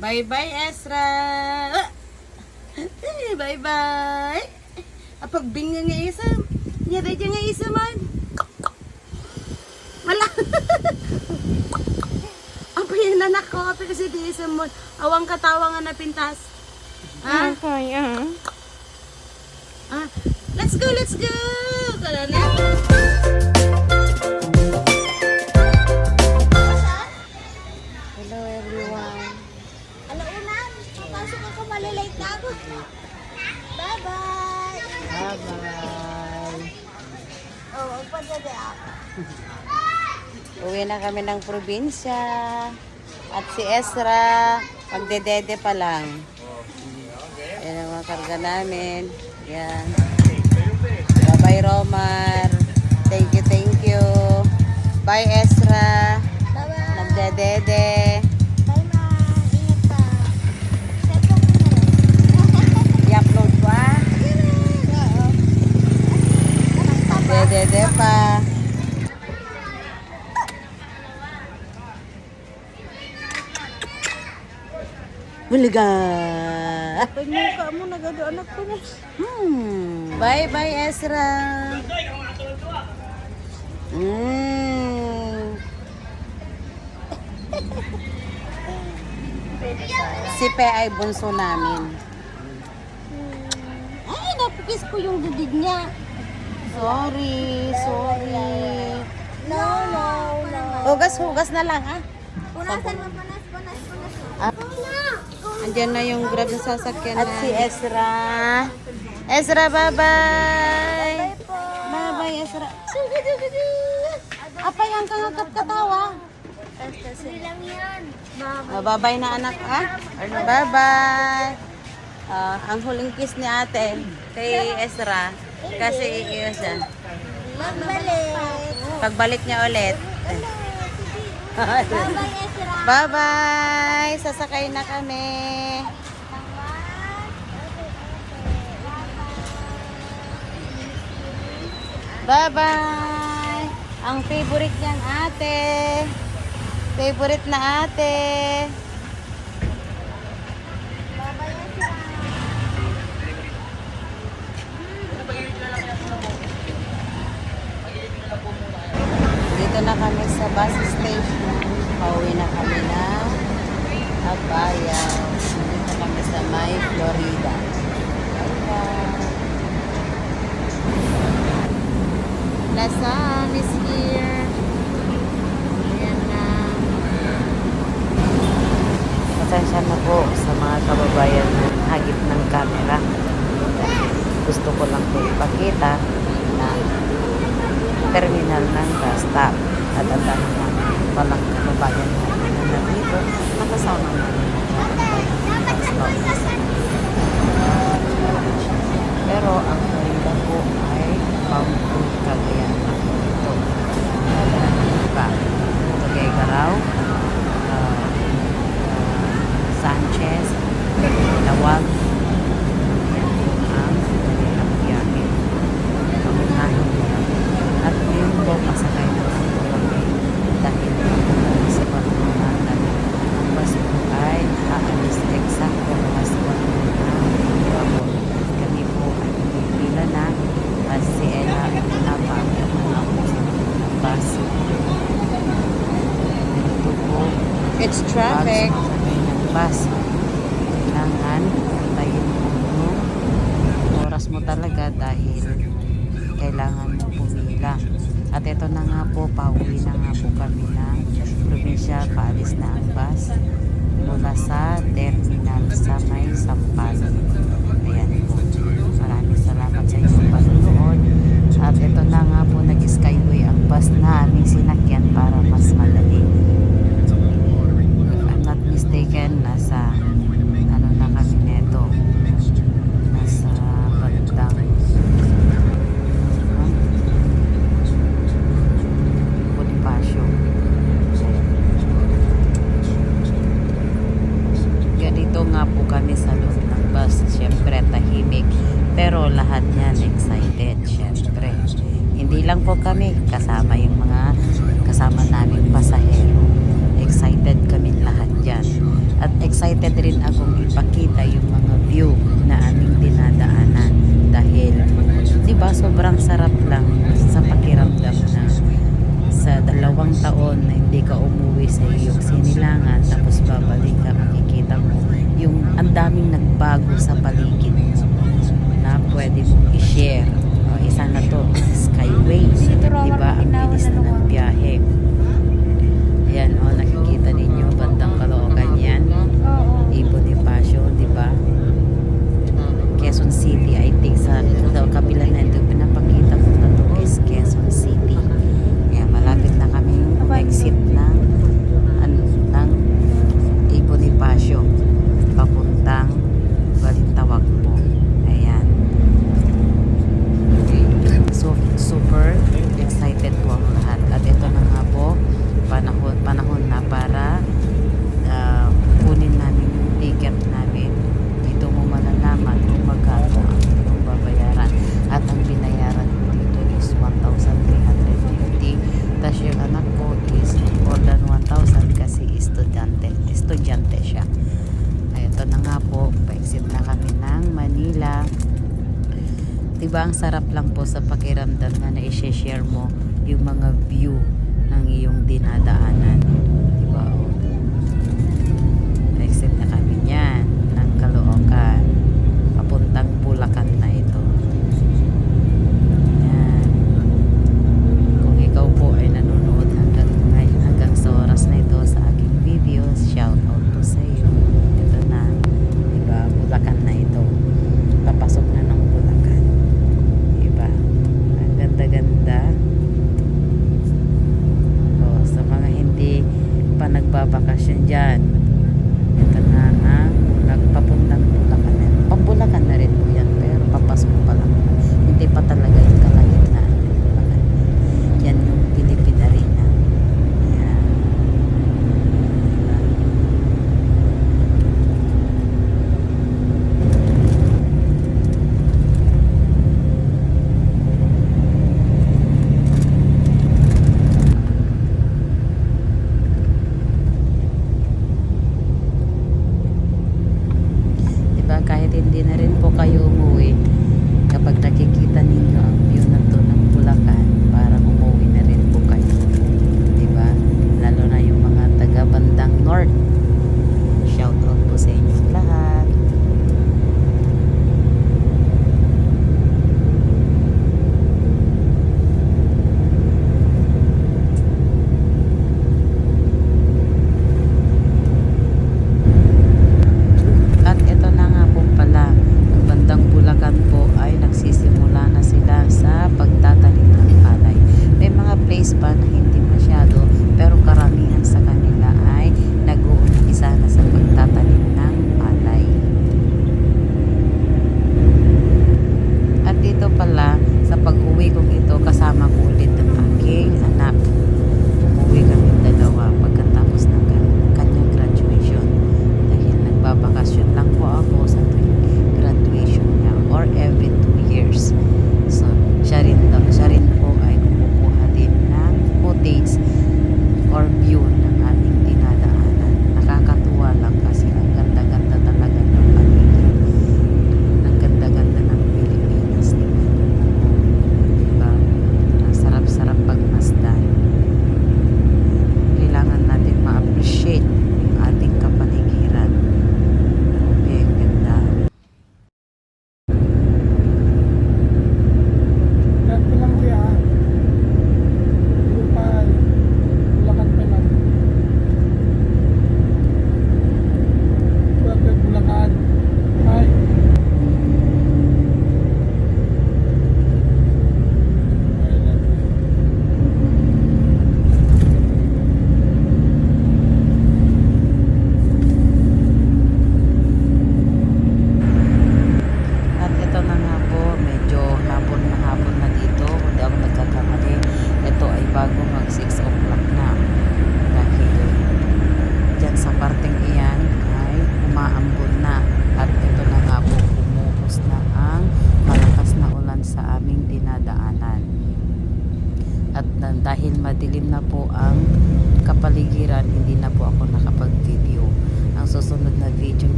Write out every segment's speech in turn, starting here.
Bye-bye, Ezra. Bye-bye. Apag binga nga isa. Yada dyan nga isa man. Wala. Apa yan anak ko? Apa kasi di isa mo. Awang katawa nga na pintas. Ha? kaya. Ah, let's go, let's go! Tara na. Uwi na kami ng probinsya. At si Ezra, magdedede pa lang. Yan ang mga karga namin. Yan. Bye-bye, Romar. Thank you, thank you. Bye, Ezra. Bye-bye! Nagdedede. Buliga. Pagmuka mo, nagado anak ko na. Hmm. Bye bye Ezra. Hmm. Si Pe ay bunso namin. Ay, napikis ko yung dudid niya. Sorry, sorry. No, no, no. Hugas-hugas na lang ah. Punasan mo, punas, punas, punas. Ah. Andiyan na yung grab na sasakyan At si Ezra. Ezra, bye-bye. Bye po! Bye-bye, Ezra. Apa yung kangagap katawa? Hindi lang yan. Ah, bye-bye na anak, ah. Ano, bye-bye. Ah, ang huling kiss ni ate kay Ezra. Kasi iiwas siya. Magbalik. Pagbalik niya ulit. Bye-bye, Ezra. Bye-bye! Sasakay na kami. Bye-bye! Ang favorite niyang ate. Favorite na ate. Dito na kami sa bus station. Pauwi na kami na Abayaw. Dito kami sa May Florida. Bye-bye. Sun is here. Ayan na. Pasensya na po sa mga kababayan na hagip ng camera. Gusto ko lang po ipakita na terminal ng bus stop. At ang palang kababayan natin na nandito ng bus stop. Pero ang Florida po ay Pampul, Cagayan na ito. Diba? Tuguegarao, uh, Sanchez, Lawag, yan po ang kanilang biyahe. Pangunahin nila. At ngayon po, pasakay na po kami dahil sa pagmamatan. Ang bus po ay aalis eksakto alas 1 na hapon. Kami po ay pumipila na at si Ella napagyan na po sa bus. Dito po, It's traffic. Bus, kailangan tayin mo oras mo talaga dahil kailangan mo pumila. At ito na nga po, pauwi na nga po kami ng probinsya, paalis na ang bus mula sa terminal sa may Sampaloc. Ayan po. Maraming salamat sa inyong panonood. At ito na nga po, nag-skyway ang bus na aming sinakyan para mas madali. Mistaken, nasa ano na kami neto. Nasa bandang ano, Bonifacio. Ganito nga po kami sa loob ng bus. Siyempre, tahimik. Pero lahat niyan excited, siyempre. Hindi lang po kami, kasama yung mga kasama naming excited rin akong ipakita yung mga view na aming dinadaanan dahil di ba sobrang sarap lang sa pakiramdam na sa dalawang taon na hindi ka umuwi sa iyong sinilangan tapos babalik ka makikita mo yung ang daming nagbago sa paligid mo na pwede mong i-share. O isa na to Skyway. Di ba ang bilis na ng biyahe. Ayan o oh, Ipon-ipasyo, di ba? estudyante siya. Ito na nga po, pa-exit na kami ng Manila. Diba ang sarap lang po sa pakiramdam na na-share mo yung mga view ng iyong dinadaanan. nagbabakasyon dyan. Ito na ang bulag papuntang Bulacan. Na na rin po yan pero papasok pa lang. Hindi pa talaga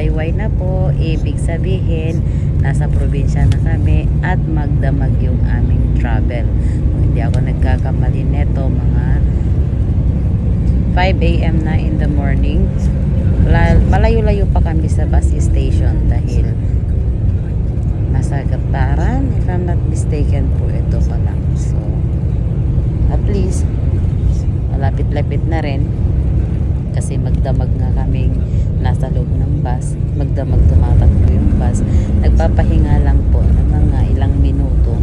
Bukang liwayway na po, ibig sabihin nasa probinsya na kami at magdamag yung aming travel. Kung hindi ako nagkakamali neto, mga 5 a.m. na in the morning. La- Malayo-layo pa kami sa bus station dahil nasa Gataran, if I'm not mistaken po ito pa lang. So, at least, malapit-lapit na rin kasi magdamag nga kaming nasa loob ng bus. Magdamag tumatakbo yung bus. Nagpapahinga lang po ng mga ilang minuto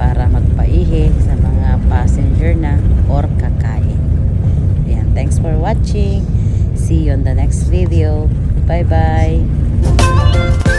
para magpaihi sa mga passenger na or kakain. Ayan, thanks for watching. See you on the next video. Bye bye